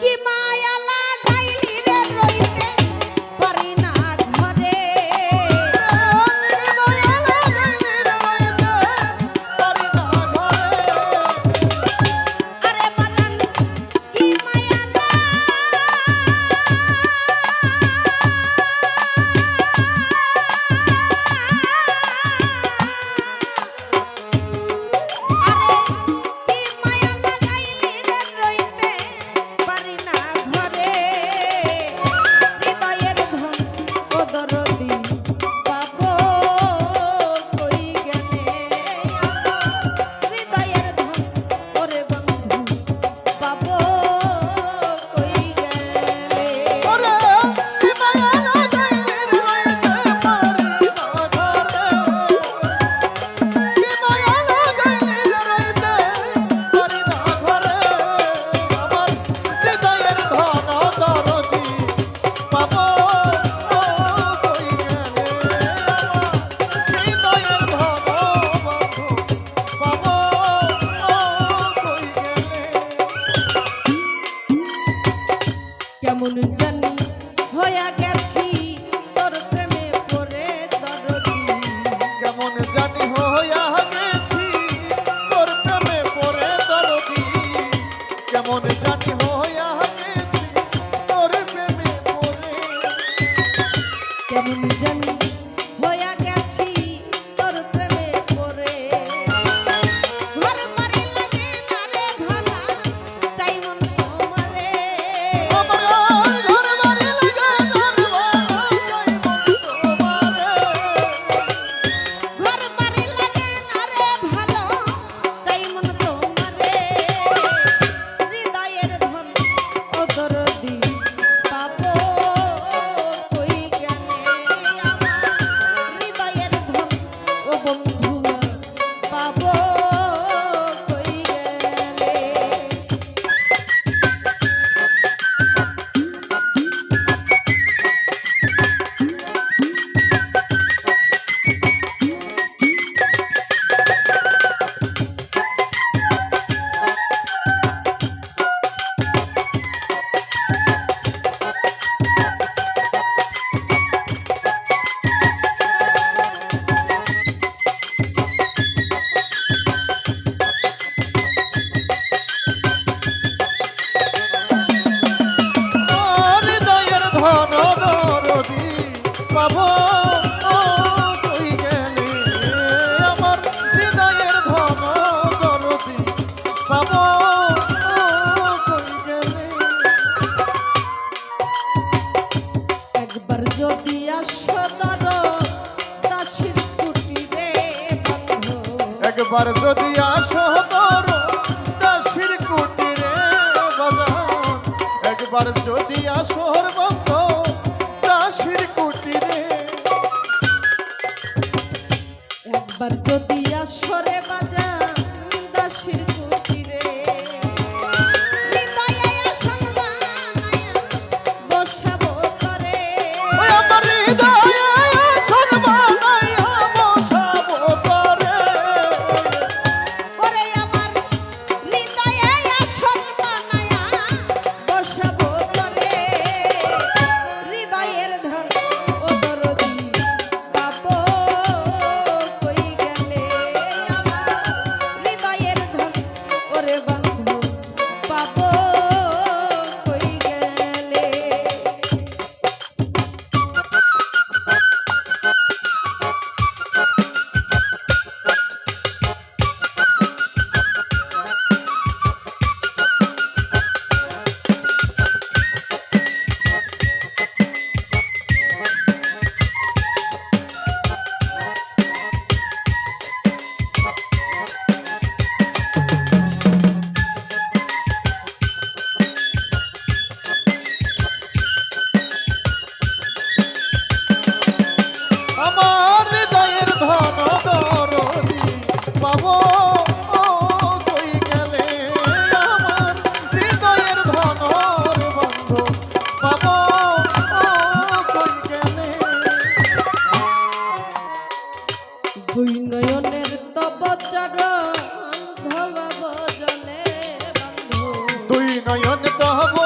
Give mal. আবার যদি আসো তোর দাসির কুটিরে বাজান। একবার যদি আসোর বন্ধ দাসির কুটিরে। একবার যদি দুই নয়নের তপচর ধব জলে দুই নয়ন তহব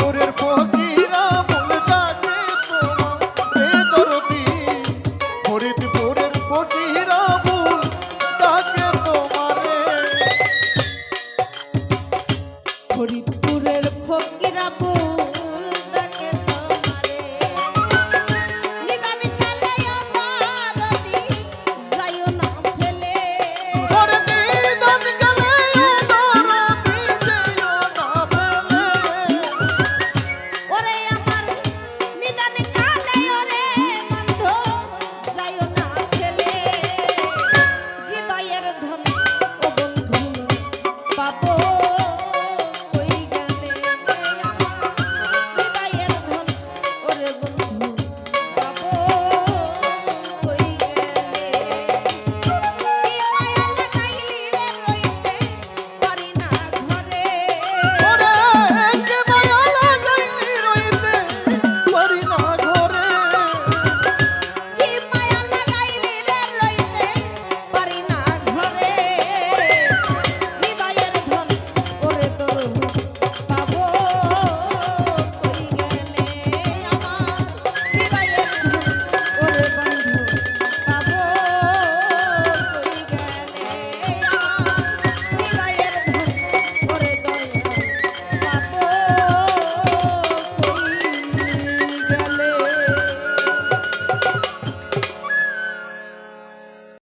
ফকিরা